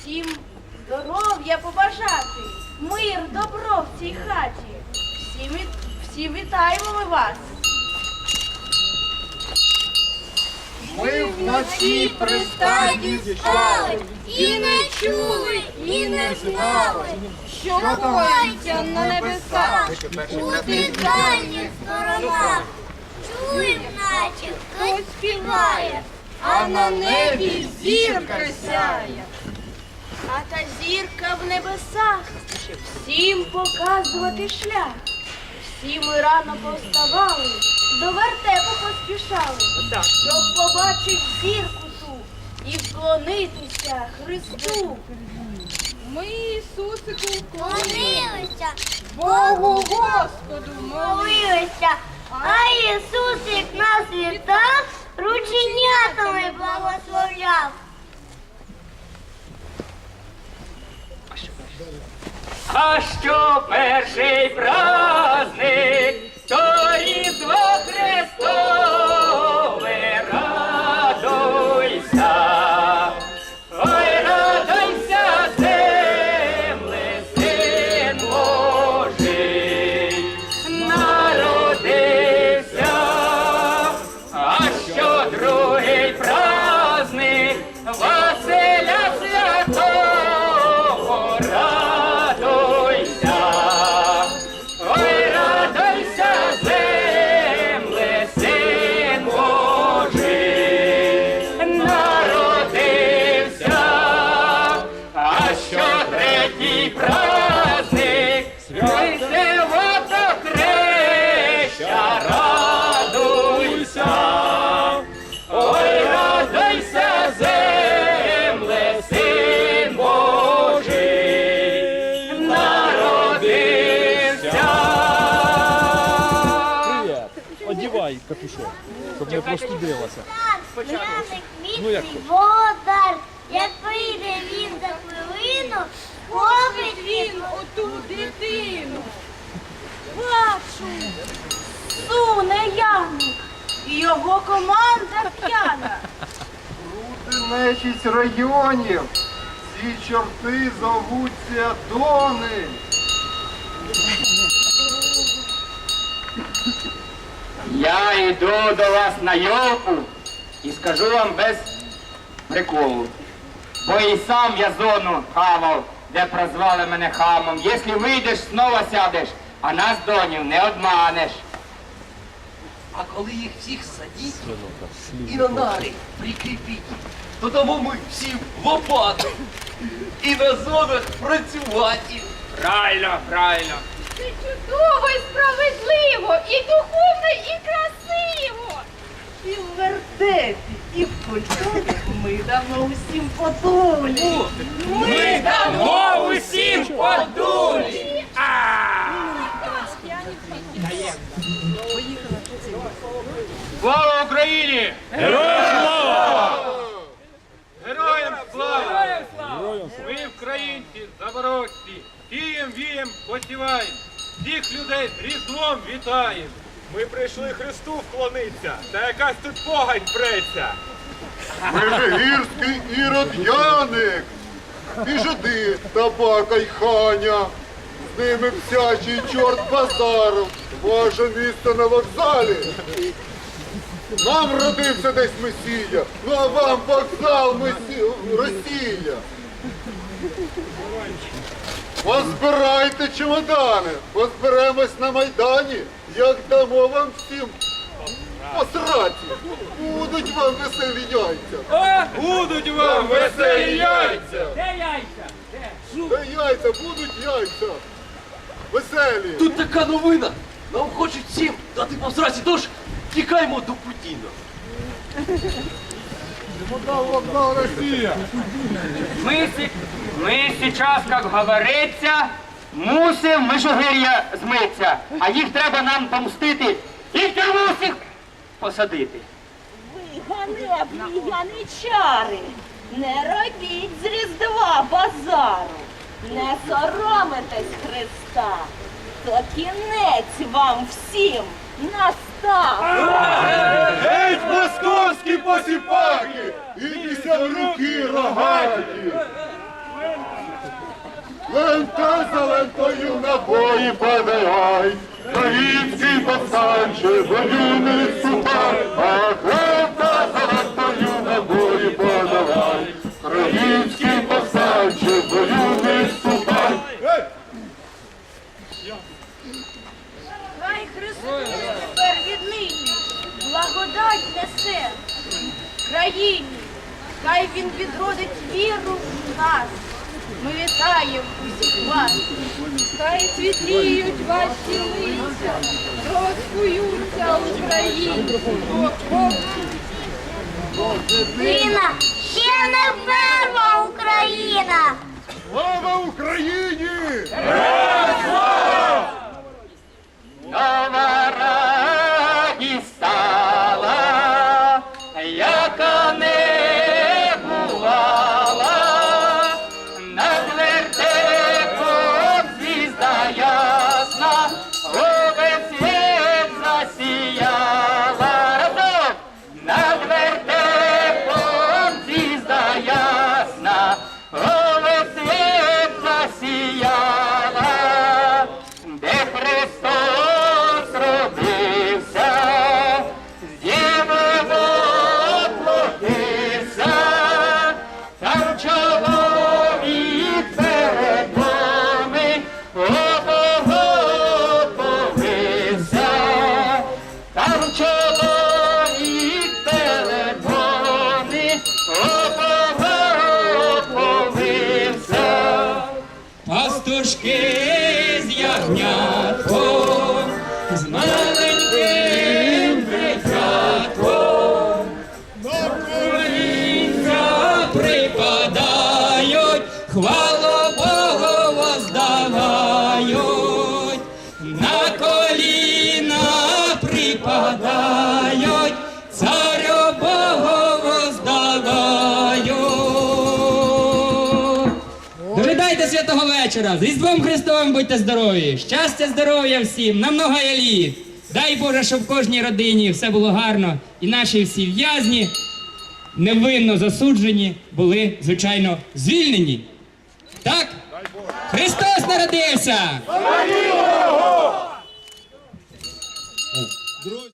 Всім здоров'я побажати, мир, добро в цій хаті. Всім, віт- всім вітаємо ми вас. Ми вночі при стаді спали, і не чули, і не знали, що коїться на небесах, у тих дальніх сторонах. Чуєм, наче хтось співає, а на небі зірка сяє. А та зірка в небесах всім показувати шлях. Всі ми рано повставали, до вертепу поспішали, щоб побачить зірку ту і вклонитися Христу. Ми Ісусику Молилися, Богу Господу молилися, а Ісусик нас вітав, рученятами благословляв. А що перший праздник, Одівай капюшон, щоб не простудилася. Ну, як квітний водар, як прийде він за хвилину, хопить він оту дитину. Бачу, суне Яник і його команда п'яна. Крути нечість районів, ці чорти зовуться Дони. Я йду до вас на йолку і скажу вам без приколу. Бо і сам я зону хавав, де прозвали мене хамом. Якщо вийдеш, знову сядеш, а нас донів не обманеш. А коли їх всіх садіть і на нари прикріпіть, то дамо ми всім лопату і на зонах працювати. Правильно, правильно. Це чудово і справедливо, і духовно, і красиво. І в вертепі, і в культурі ми дамо усім подолі. Ми дамо усім подулі. Слава Україні! Героям слава! Героям слава! Ми, українці, заборотці, тієм вієм посіваємо, всіх людей з Різдвом вітаємо. Ми прийшли Христу вклонитися, та якась тут погань преться. Межигірський ірод Яник, і жиди табака й ханя. З ними псячий чорт базаров, ваше місце на вокзалі. Нам родився десь Месія, ну а вам вокзал Месі... Росія. Позбирайте чемодани, позберемось на Майдані, як дамо вам всім посраті. Будуть вам веселі яйця. Будуть вам веселі яйця! Де яйця? Та яйця, будуть яйця. Веселі. Тут така новина. Нам хочуть всім дати по сраці, тож тікаймо до Путіна. Мы, мы сейчас, как говорится, мусим Межигир'я змитися, а їх треба нам помстити. І в тюрму всіх посадити. Ви ганебні яничари, не робіть з Різдва базару, не соромитесь Христа, то кінець вам всім настав. Геть московські посіпаки! І руки рогаті. Лента за лентою набої падай! Країнський повстанче, бою не хай він відродить віру в нас. Ми вітаємо усіх вас. Хай світліють ваші лиця, розкуються українці. Україна ще не вмерла Україна. Слава Україні! Пастушки До святого вечора! З Різдвом Христовим будьте здорові! Щастя, здоров'я всім! На много літ! Дай Боже, щоб в кожній родині все було гарно, і наші всі в'язні, невинно засуджені, були, звичайно, звільнені. Так? Христос народився! Друзі!